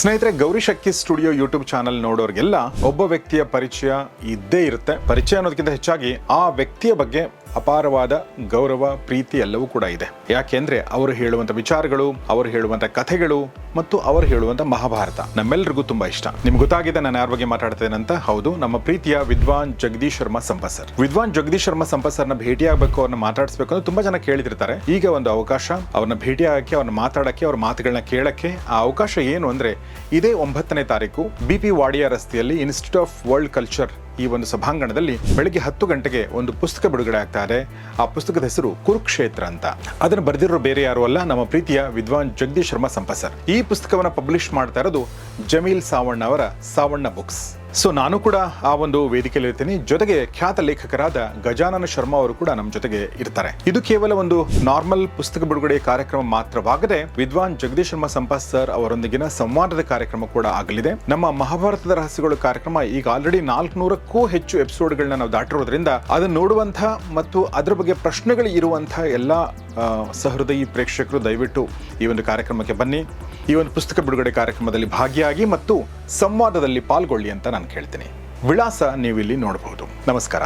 ಸ್ನೇಹಿತರೆ, Gowri Shakti studio YouTube channel ನೋಡೋರಿಗೆಲ್ಲ ಒಬ್ಬ ವ್ಯಕ್ತಿಯ ಪರಿಚಯ ಇದ್ದೇ ಇರುತ್ತೆ. ಪರಿಚಯ ಅನ್ನೋದಕ್ಕಿಂತ ಹೆಚ್ಚಾಗಿ ಆ ವ್ಯಕ್ತಿಯ ಬಗ್ಗೆ ಅಪಾರವಾದ ಗೌರವ, ಪ್ರೀತಿ ಎಲ್ಲವೂ ಕೂಡ ಇದೆ. ಯಾಕೆಂದ್ರೆ ಅವರು ಹೇಳುವಂತ ವಿಚಾರಗಳು, ಅವರು ಹೇಳುವಂತ ಕಥೆಗಳು ಮತ್ತು ಅವರು ಹೇಳುವಂತ ಮಹಾಭಾರತ. ನಮ್ಮೆಲ್ಲರಿಗೂ ತುಂಬಾ ಇಷ್ಟ. ನಿಮ್ಗೆ ಗೊತ್ತಾಗಿದೆ ನಾನು ಯಾರ ಬಗ್ಗೆ ಮಾತಾಡ್ತೇನೆ ಅಂತ? ಹೌದು, ನಮ್ಮ ಪ್ರೀತಿಯ ವಿದ್ವಾನ್ ಜಗದೀಶ್ ಶರ್ಮಾ ಸಂಪಸರ್ ಸರ್ ವಿದ್ವಾನ್ ಜಗದೀಶ್ ಶರ್ಮಾ ಸಂಪಸರ್ನ ಸರ್ನ ಭೇಟಿಯಾಗಬೇಕು, ಅವ್ರನ್ನ ಮಾತಾಡಿಸ್ಬೇಕು ಅಂತ ತುಂಬಾ ಜನ ಕೇಳಿದಿರ್ತಾರೆ. ಈಗ ಒಂದು ಅವಕಾಶ, ಅವ್ರನ್ನ ಭೇಟಿಯಾಗಕ್ಕೆ, ಅವ್ರನ್ನ ಮಾತಾಡಕ್ಕೆ, ಅವ್ರ ಮಾತುಗಳನ್ನ ಕೇಳಕ್ಕೆ ಆ ಅವಕಾಶ ಏನು ಅಂದ್ರೆ, ಇದೇ ಒಂಬತ್ತನೇ ತಾರೀಕು ಬಿ ಪಿ ವಾಡಿಯಾ ರಸ್ತೆಯಲ್ಲಿ ಇನ್ಸ್ಟಿಟ್ಯೂಟ್ ಆಫ್ ವರ್ಲ್ಡ್ ಕಲ್ಚರ್ ಈ ಒಂದು ಸಭಾಂಗಣದಲ್ಲಿ ಬೆಳಗ್ಗೆ ಹತ್ತು ಗಂಟೆಗೆ ಒಂದು ಪುಸ್ತಕ ಬಿಡುಗಡೆ ಆಗ್ತಾರೆ ಆ ಪುಸ್ತಕದ ಹೆಸರು ಕುರುಕ್ಷೇತ್ರ ಅಂತ. ಅದನ್ನು ಬರೆದಿರೋ ಬೇರೆ ಯಾರು ಅಲ್ಲ, ನಮ್ಮ ಪ್ರೀತಿಯ ವಿದ್ವಾನ್ ಜಗದೀಶ್ ಶರ್ಮಾ ಸಂಪಸರ್ ಸರ್ ಈ ಪುಸ್ತಕವನ್ನು ಪಬ್ಲಿಷ್ ಮಾಡ್ತಾ ಇರೋದು ಜಮೀಲ್ ಸಾವಣ್ಣ ಅವರ ಸಾವಣ್ಣ ಬುಕ್ಸ್ ಸೊ ನಾನು ಕೂಡ ಆ ಒಂದು ವೇದಿಕೆಯಲ್ಲಿ ಇರ್ತೀನಿ. ಜೊತೆಗೆ ಖ್ಯಾತ ಲೇಖಕರಾದ ಗಜಾನನ ಶರ್ಮಾ ಅವರು ಕೂಡ ನಮ್ಮ ಜೊತೆಗೆ ಇರ್ತಾರೆ. ಇದು ಕೇವಲ ಒಂದು ನಾರ್ಮಲ್ ಪುಸ್ತಕ ಬಿಡುಗಡೆ ಕಾರ್ಯಕ್ರಮ ಮಾತ್ರವಾಗದೆ, ವಿದ್ವಾನ್ ಜಗದೀಶ್ ಶರ್ಮಾ ಸಂಪತ್ ಸರ್ ಅವರೊಂದಿಗಿನ ಸಂವಾದದ ಕಾರ್ಯಕ್ರಮ ಕೂಡ ಆಗಲಿದೆ. ನಮ್ಮ ಮಹಾಭಾರತದ ರಹಸ್ಯಗಳು ಕಾರ್ಯಕ್ರಮ ಈಗ ಆಲ್ರೆಡಿ ನಾಲ್ಕುನೂರಕ್ಕೂ ಹೆಚ್ಚು ಎಪಿಸೋಡ್ಗಳನ್ನ ನಾವು ದಾಟಿರೋದ್ರಿಂದ, ಅದನ್ನು ನೋಡುವಂತಹ ಮತ್ತು ಅದರ ಬಗ್ಗೆ ಪ್ರಶ್ನೆಗಳು ಇರುವಂತಹ ಎಲ್ಲ ಸಹೃದಯಿ ಪ್ರೇಕ್ಷಕರು, ದಯವಿಟ್ಟು ಈ ಒಂದು ಕಾರ್ಯಕ್ರಮಕ್ಕೆ ಬನ್ನಿ. ಈ ಒಂದು ಪುಸ್ತಕ ಬಿಡುಗಡೆ ಕಾರ್ಯಕ್ರಮದಲ್ಲಿ ಭಾಗಿಯಾಗಿ ಮತ್ತು ಸಂವಾದದಲ್ಲಿ ಪಾಲ್ಗೊಳ್ಳಿ ಅಂತ ನಾನು ಕೇಳ್ತೀನಿ. ವಿಳಾಸ ನೀವು ಇಲ್ಲಿ ನೋಡಬಹುದು. ನಮಸ್ಕಾರ.